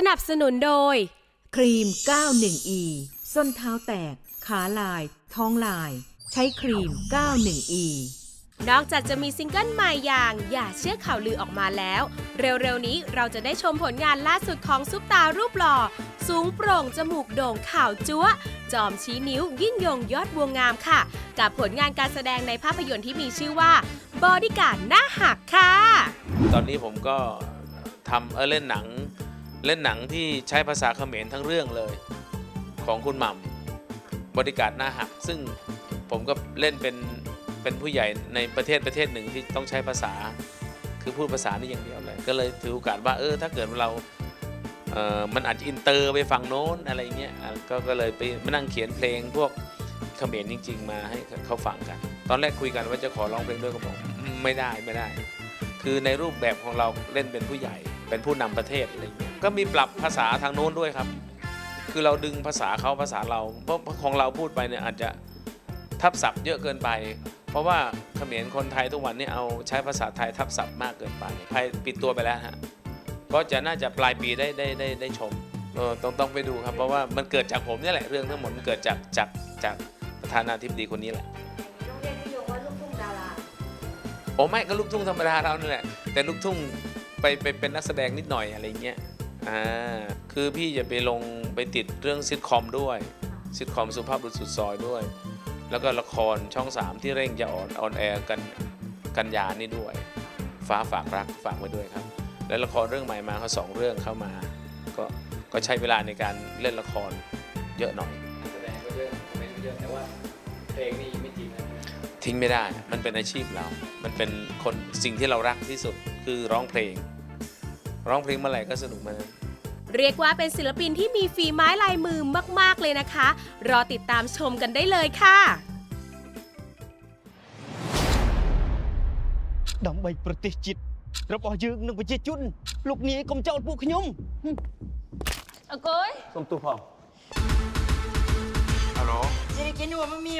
สนับสนุนโดย ครีม 91E ส้นเท้าแตก ขาลาย ท้องลาย ใช้ครีม 91E นอกจากจะมีซิงเกิลใหม่อย่าง อย่าเชื่อข่าวลือออกมาแล้ว เร็วๆนี้เราจะได้ชมผลงานล่าสุดของซุปตารูปหล่อ สูงโปร่ง จมูกโด่งข่าวจั๊ว จอมชี้นิ้ว ยิ่งยงยอดบัวงามค่ะ กับผลงานการแสดงในภาพยนตร์ที่มีชื่อว่าบอดี้การ์ดหน้าหักค่ะ ตอนนี้ผมก็ทำเออเล่นหนัง เล่นหนังที่ใช้ภาษาเขมรทั้งเรื่องเลย ของคุณหม่ำบริการหน้าหัก ซึ่งผมก็เล่นเป็นเป็นผู้ใหญ่ในประเทศประเทศหนึ่งที่ต้องใช้ภาษา คือพูดภาษานี่อย่างเดียวเลย ก็เลยถือโอกาสว่าเออถ้าเกิดเราเออมันอาจจะอินเตอร์ไปฝั่งโน้นอะไรเงี้ยก็ก็เลยไปมานั่งเขียนเพลงพวกเขมรจริง ๆ มาให้เขาฟังกัน ตอนแรกคุยกันว่าจะขอร้องเพลงด้วยก็บอกไม่ได้ไม่ได้ คือในรูปแบบของเราเล่นเป็นผู้ใหญ่เป็นผู้นำประเทศอะไรอย่างเงี้ย ก็มีปรับภาษาทางโน้นด้วยครับ คือเราดึงภาษาเขาภาษาเรา เพราะของเราพูดไปเนี่ยอาจจะทับศัพท์เยอะเกินไป เพราะว่าเขมรคนไทยทุกวันนี้เอาใช้ภาษาไทยทับศัพท์มากเกินไปไทยปิดตัวไปแล้วฮะ ก็จะน่าจะปลายปีได้ได้ได้ได้ชมเออต้องต้องไปดูครับ เพราะว่ามันเกิดจากผมเนี่ยแหละเรื่องทั้งหมดมันเกิดจากจากจากประธานาธิบดีคนนี้แหละโอ้ไม่ก็ลูกทุ่งธรรมดาเราเนี่ยแหละแต่ลูกทุ่งไปไปเป็นนักแสดงนิดหน่อยอะไรเงี้ย อ่าคือพี่จะไปลงไปติดเรื่องซิทคอมด้วยซิทคอมสุภาพบุรุษสุดซอยด้วย แล้วก็ละครช่อง 3 ที่เร่งจะออนออนแอร์กันกันยานี่ด้วย ฟ้าฝากรักฝากไว้ด้วยครับ แล้วละครเรื่องใหม่มาเขาสองเรื่องเข้ามา ก็ก็ใช้เวลาในการเล่นละครเยอะหน่อย แสดงก็เยอะไม่เยอะแต่ว่าเพลงนี่ไม่จริงนะทิ้งไม่ได้ มันเป็นอาชีพเรา มันเป็นคนสิ่งที่เรารักที่สุดคือร้องเพลง ร้องเพลงเมื่อไหร่ก็สนุกเมื่อนั้น เรียกว่าเป็นศิลปินที่มีฝีไม้ลายมือมาก ๆ เลยนะคะ รอติดตามชมกันได้เลยค่ะ ដើម្បីប្រទេសជាតិរបស់យើងនិងប្រជាជនលោកនាយកុំចោលពួកខ្ញុំ អើកុយ សូមទោសផង สิได้กินอยู่ว่ามันมี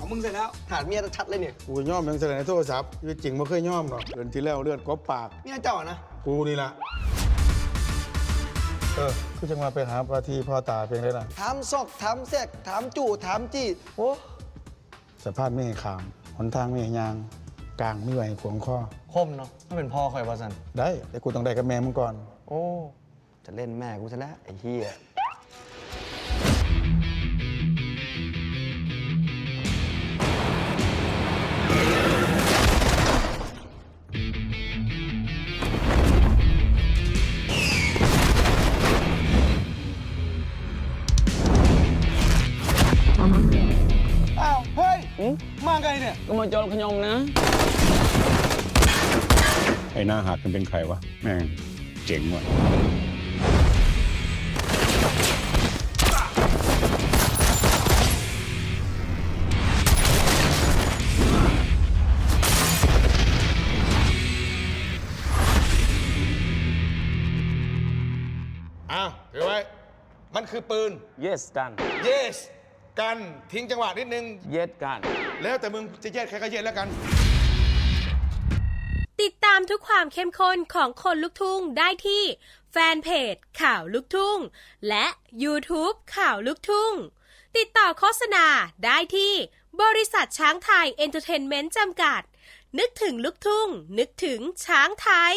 มานี่แค่นี้ละเอามึงเสร็จแล้ว หาดเมียชัดเลยเนี่ยกูย่อมยังแสดงในโทรศัพท์ชีวิตจริงไม่เคยย่อมหรอกเดือนที่แล้วเลือดกบปาก เมียเจ้านะ กูนี่ละเออคือจังมาไปหาปลาทีพ่อตาเพียงได้ละถามซอก ถามแซกถามจู่ถามจี้โอ้สภาพไม่ให้ขามหนทางไม่ให้ยาง กลางไม่ไหวขวงข้อ คมเนาะถ้าเป็นพ่อคอยว่าสันได้แต่กูต้องได้กับแม่มึงก่อน โอ้ จะเล่นแม่กูซะแล้วไอ้เหี้ย มาไงเนี่ย ก็มาจอลขยมนะ ไอ้หน้าหักมันเป็นใครวะ แม่งเจ๋งว่ะ อ้าวถือไว้ มันคือปืน yes กัน yes กันทิ้งจังหวะนิดนึง yes กัน แล้วแต่มึงจะเย็ดใครก็เย็ดแล้วกัน ติดตามทุกความเข้มข้นของคนลุกทุ่งได้ที่ แฟนเพจข่าวลุกทุ่ง และ YouTube ข่าวลุกทุ่ง ติดต่อโฆษณาได้ที่บริษัทช้างไทยเอนเตอร์เทนเมนต์จำกัด นึกถึงลุกทุ่ง นึกถึงช้างไทย